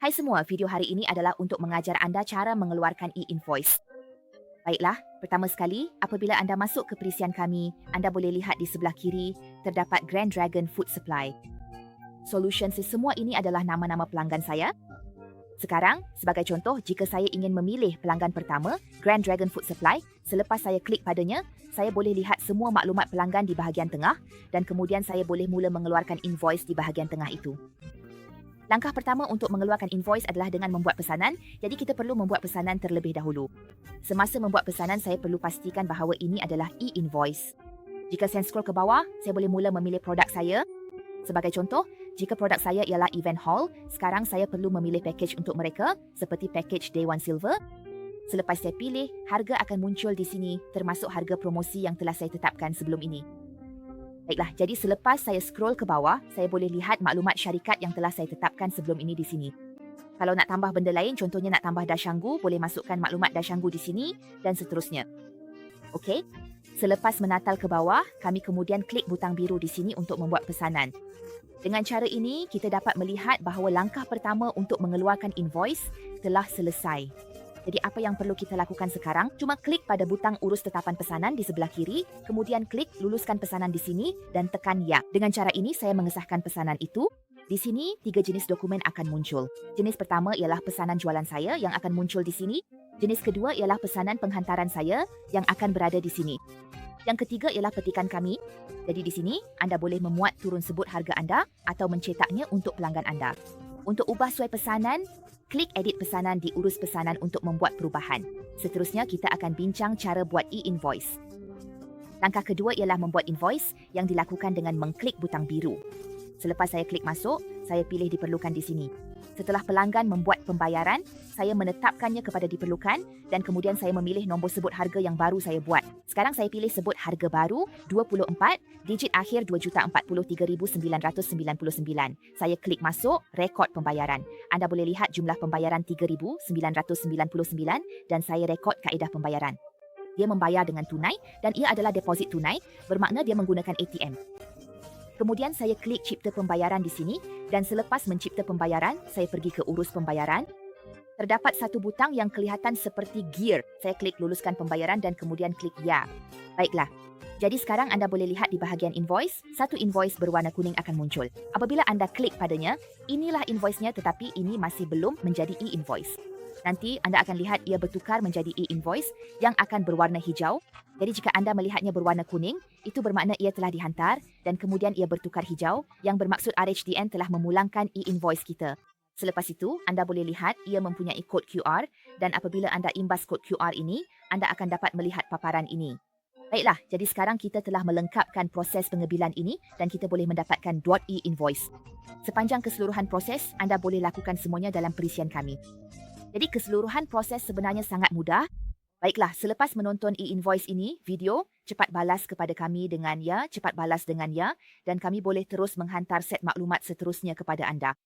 Hai semua, video hari ini adalah untuk mengajar anda cara mengeluarkan e-invoice. Baiklah, pertama sekali, apabila anda masuk ke perisian kami, anda boleh lihat di sebelah kiri terdapat Grand Dragon Food Supply. Solution semua ini adalah nama-nama pelanggan saya. Sekarang, sebagai contoh, jika saya ingin memilih pelanggan pertama, Grand Dragon Food Supply, selepas saya klik padanya, saya boleh lihat semua maklumat pelanggan di bahagian tengah dan kemudian saya boleh mula mengeluarkan invoice di bahagian tengah itu. Langkah pertama untuk mengeluarkan invoice adalah dengan membuat pesanan, jadi kita perlu membuat pesanan terlebih dahulu. Semasa membuat pesanan, saya perlu pastikan bahawa ini adalah e-invoice. Jika saya scroll ke bawah, saya boleh mula memilih produk saya. Sebagai contoh, jika produk saya ialah event hall, sekarang saya perlu memilih package untuk mereka seperti package Day One Silver. Selepas saya pilih, harga akan muncul di sini termasuk harga promosi yang telah saya tetapkan sebelum ini. Baiklah, jadi selepas saya scroll ke bawah, saya boleh lihat maklumat syarikat yang telah saya tetapkan sebelum ini di sini. Kalau nak tambah benda lain, contohnya nak tambah dashanggu, boleh masukkan maklumat dashanggu di sini dan seterusnya. Okey, selepas menatal ke bawah, kami kemudian klik butang biru di sini untuk membuat pesanan. Dengan cara ini, kita dapat melihat bahawa langkah pertama untuk mengeluarkan invoice telah selesai. Jadi apa yang perlu kita lakukan sekarang? Cuma klik pada butang urus tetapan pesanan di sebelah kiri, kemudian klik luluskan pesanan di sini dan tekan ya. Dengan cara ini saya mengesahkan pesanan itu. Di sini tiga jenis dokumen akan muncul. Jenis pertama ialah pesanan jualan saya yang akan muncul di sini. Jenis kedua ialah pesanan penghantaran saya yang akan berada di sini. Yang ketiga ialah petikan kami. Jadi di sini anda boleh memuat turun sebut harga anda atau mencetaknya untuk pelanggan anda. Untuk ubah suai pesanan, klik edit pesanan di urus pesanan untuk membuat perubahan. Seterusnya kita akan bincang cara buat e-invoice. Langkah kedua ialah membuat invoice yang dilakukan dengan mengklik butang biru. Selepas saya klik masuk, saya pilih diperlukan di sini. Setelah pelanggan membuat pembayaran, saya menetapkannya kepada diperlukan dan kemudian saya memilih nombor sebut harga yang baru saya buat. Sekarang saya pilih sebut harga baru 24, digit akhir 2,43,999. Saya klik masuk, rekod pembayaran. Anda boleh lihat jumlah pembayaran 3,999 dan saya rekod kaedah pembayaran. Dia membayar dengan tunai dan ia adalah deposit tunai bermakna dia menggunakan ATM. Kemudian saya klik cipta pembayaran di sini dan selepas mencipta pembayaran, saya pergi ke urus pembayaran. Terdapat satu butang yang kelihatan seperti gear. Saya klik luluskan pembayaran dan kemudian klik ya. Baiklah. Jadi sekarang anda boleh lihat di bahagian invoice, satu invoice berwarna kuning akan muncul. Apabila anda klik padanya, inilah invoice-nya tetapi ini masih belum menjadi e-invoice. Nanti anda akan lihat ia bertukar menjadi e-invoice yang akan berwarna hijau. Jadi jika anda melihatnya berwarna kuning, itu bermakna ia telah dihantar dan kemudian ia bertukar hijau yang bermaksud RHDN telah memulangkan e-invoice kita. Selepas itu, anda boleh lihat ia mempunyai kod QR dan apabila anda imbas kod QR ini, anda akan dapat melihat paparan ini. Baiklah, jadi sekarang kita telah melengkapkan proses pengebilan ini dan kita boleh mendapatkan .e-invoice. Sepanjang keseluruhan proses, anda boleh lakukan semuanya dalam perisian kami. Jadi keseluruhan proses sebenarnya sangat mudah. Baiklah, selepas menonton e-invoice ini, video, cepat balas kepada kami dengan ya, cepat balas dengan ya dan kami boleh terus menghantar set maklumat seterusnya kepada anda.